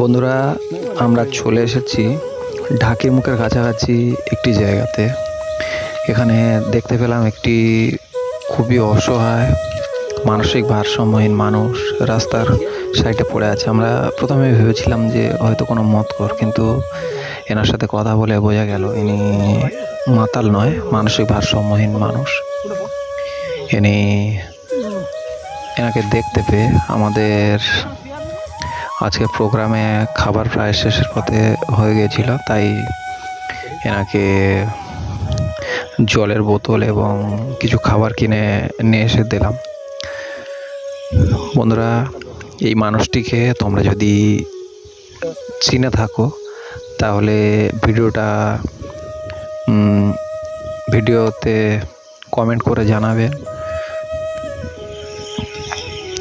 বন্ধুরা, আমরা চলে এসেছি ঢাকির মুখের কাছাকাছি একটি জায়গাতে। এখানে দেখতে পেলাম একটি খুবই অসহায়, মানসিক ভারসাম্যহীন মানুষ রাস্তার সাইডে পড়ে আছে। আমরা প্রথমে ভেবেছিলাম যে হয়তো কোনো মত কর কিন্তু এনার সাথে কথা বলে বোঝা গেল ইনি মাতাল নয়, মানসিক ভারসাম্যহীন মানুষ। ইনি এনাকে দেখতে পেয়ে আমাদের আজকে প্রোগ্রামে খাবার প্রায় শেষের পথে হয়ে গিয়েছিল, তাই এনাকে জলের বোতল এবং কিছু খাবার কিনে নিয়ে এসে দিলাম। বন্ধুরা, এই মানুষটিকে তোমরা যদি চিনে থাকো, তাহলে ভিডিওটা ভিডিওতে কমেন্ট করে জানাবেন।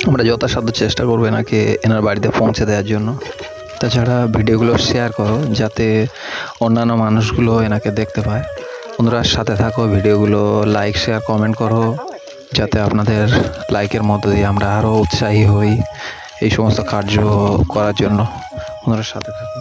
আমরা যথাসাধ্য চেষ্টা করব এনাকে, এনার বাড়িতে পৌঁছে দেওয়ার জন্য। তাছাড়া ভিডিওগুলো শেয়ার করো, যাতে অন্যান্য মানুষগুলো এনাকে দেখতে পায়। বন্ধুরা, সাথে থাকো, ভিডিওগুলো লাইক শেয়ার কমেন্ট করো, যাতে আপনাদের লাইকের মধ্য দিয়ে আমরা আরও উৎসাহী হই এই সমস্ত কার্য করার জন্য। বন্ধুরা, সাথে থাকো।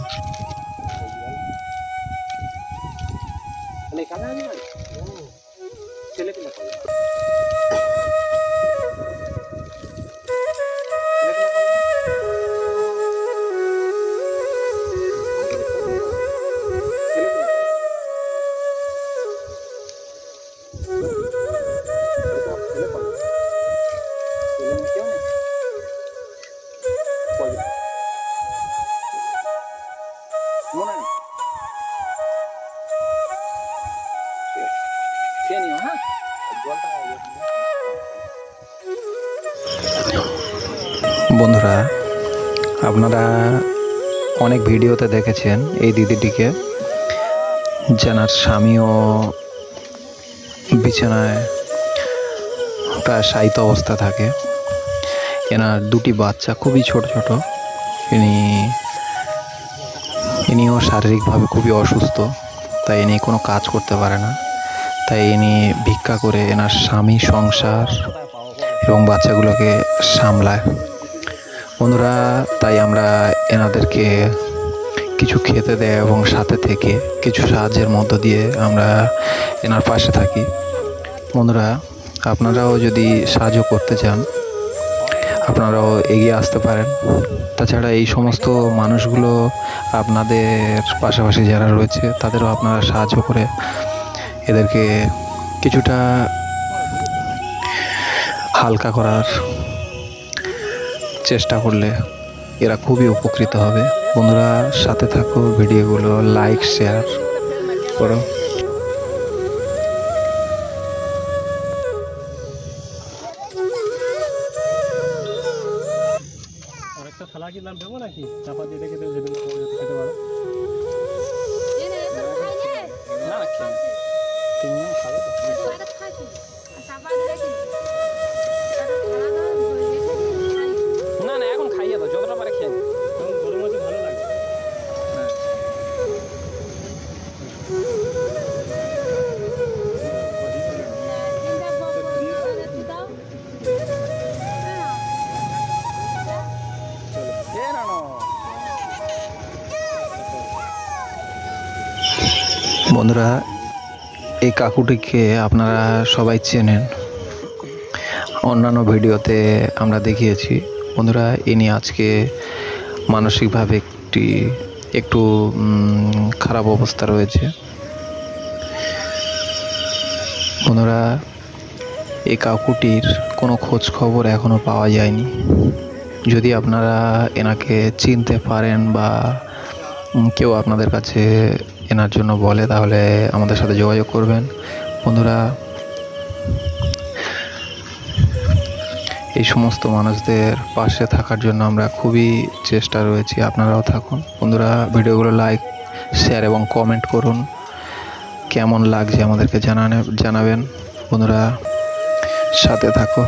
বন্ধুরা, আপনারা অনেক ভিডিওতে দেখেছেন এই দিদিটিকে, যেনার স্বামীও বিছানায় প্রায় শায়িত অবস্থা থাকে। এনার দুটি বাচ্চা খুবই ছোট ছোট। ইনি, ইনিও শারীরিকভাবে খুবই অসুস্থ, তাই ইনি কোনো কাজ করতে পারে না। তাই ইনি ভিক্ষা করে এনার স্বামী সংসার এবং বাচ্চাগুলোকে সামলায়। বন্ধুরা, তাই আমরা এনাদেরকে কিছু খেতে দেয় এবং সাথে থেকে কিছু সাহায্যের মধ্য দিয়ে আমরা এনার পাশে থাকি। বন্ধুরা, আপনারাও যদি সাহায্য করতে চান, আপনারাও এগিয়ে আসতে পারেন। তাছাড়া এই সমস্ত মানুষগুলো আপনাদের পাশাপাশি যারা রয়েছে, তাদেরও আপনারা সাহায্য করে এদেরকে কিছুটা হালকা করার চেষ্টা করলে এরা খুবই উপকৃত হবে। বন্ধুরা সাথে থাকো ভিডিওগুলো লাইক শেয়ার করো। আরেকটা বন্ধুরা, এই কাকুটিকে আপনারা সবাই চেনেন। অন্যান্য ভিডিওতে আমরা দেখিয়েছি। বন্ধুরা, ইনি আজকে মানসিকভাবে একটি, একটু খারাপ অবস্থা রয়েছে। বন্ধুরা, এই কাকুটির কোনো খোঁজ খবর এখনও পাওয়া যায়নি। যদি আপনারা এনাকে চিনতে পারেন বা কেউ আপনাদের কাছে এনার জন্য বলে, তাহলে আমাদের সাথে যোগাযোগ করবেন। বন্ধুরা, এই সমস্ত মানুষদের পাশে থাকার জন্য আমরা খুবই চেষ্টা রয়েছি, আপনারাও থাকুন। বন্ধুরা, ভিডিওগুলো লাইক শেয়ার এবং কমেন্ট করুন। কেমন লাগছে আমাদেরকে জানানে, জানাবেন। বন্ধুরা, সাথে থাকো